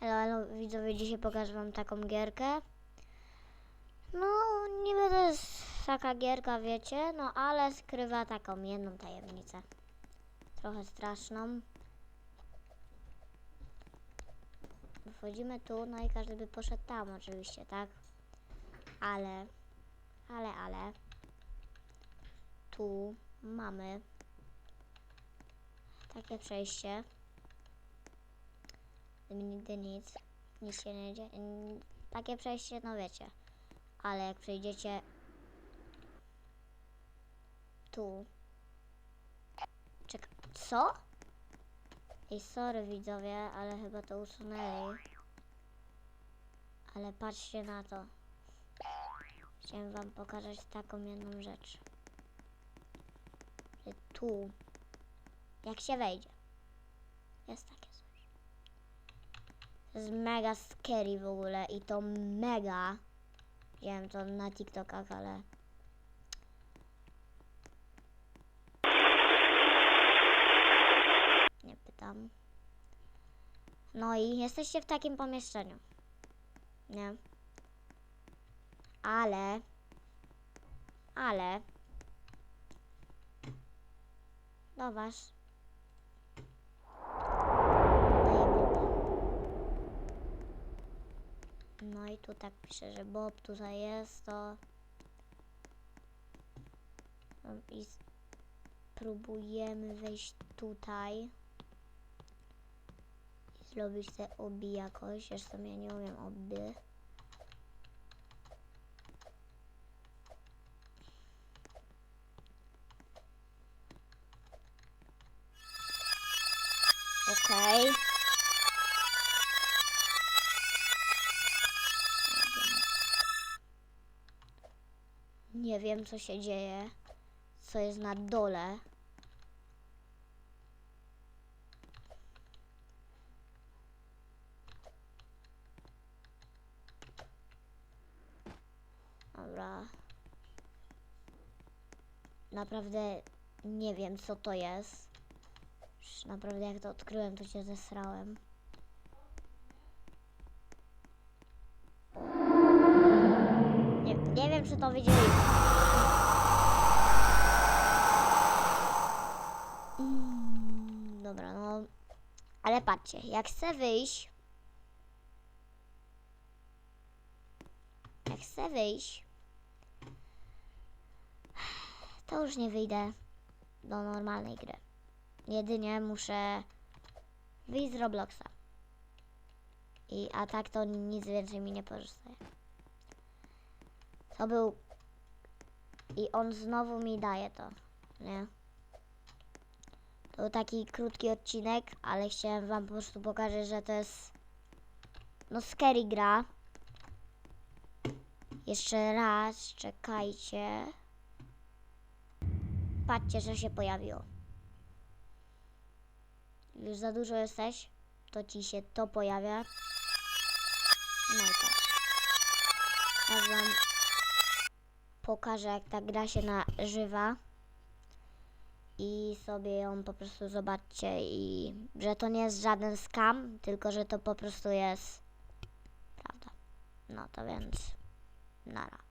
Hello, hello, widzowie, dzisiaj pokażę wam taką gierkę. No, niby to jest taka gierka, wiecie, no ale skrywa taką jedną tajemnicę. Trochę straszną. Wchodzimy tu, no i każdy by poszedł tam oczywiście, tak? Ale, ale, ale, tu mamy takie przejście. Nigdy nic, nic się nie dzieje. Takie przejście, no wiecie. Ale jak przejdziecie tu. Czekaj, co? Ej, sorry widzowie, ale chyba to usunęli. Ale patrzcie na to. Chciałem wam pokazać taką jedną rzecz. Że tu, jak się wejdzie, jest takie jest mega scary w ogóle i to mega. Widziałem to na TikTokach, ale. Nie pytam. No i jesteście w takim pomieszczeniu. Nie. Ale. Ale. Do was. Daję boba. No i tu tak pisze, że Bob tutaj jest, to... No I spróbujemy wejść tutaj. I zrobić te obi jakoś. Zresztą ja nie umiem oby. Okej. Nie wiem, co się dzieje, co jest na dole. Dobra. Naprawdę nie wiem, co to jest. Naprawdę, jak to odkryłem, to się zesrałem. Nie, nie wiem, czy to widzieli. Mm, Dobra, no. Ale patrzcie, jak chcę wyjść. Jak chcę wyjść. To już nie wyjdę do normalnej gry. Jedynie muszę wyjść z Robloxa. I a tak to nic więcej mi nie pozostaje. To był. I on znowu mi daje to, nie? To był taki krótki odcinek, ale chciałem wam po prostu pokazać, że to jest. No, scary gra. Jeszcze raz, czekajcie. Patrzcie, że się pojawiło. Już za dużo jesteś, to ci się to pojawia. No i tak. Teraz wam pokażę, jak ta gra się nażywa. I sobie ją po prostu zobaczcie i że to nie jest żaden skam, tylko że to po prostu jest prawda. No to więc nara.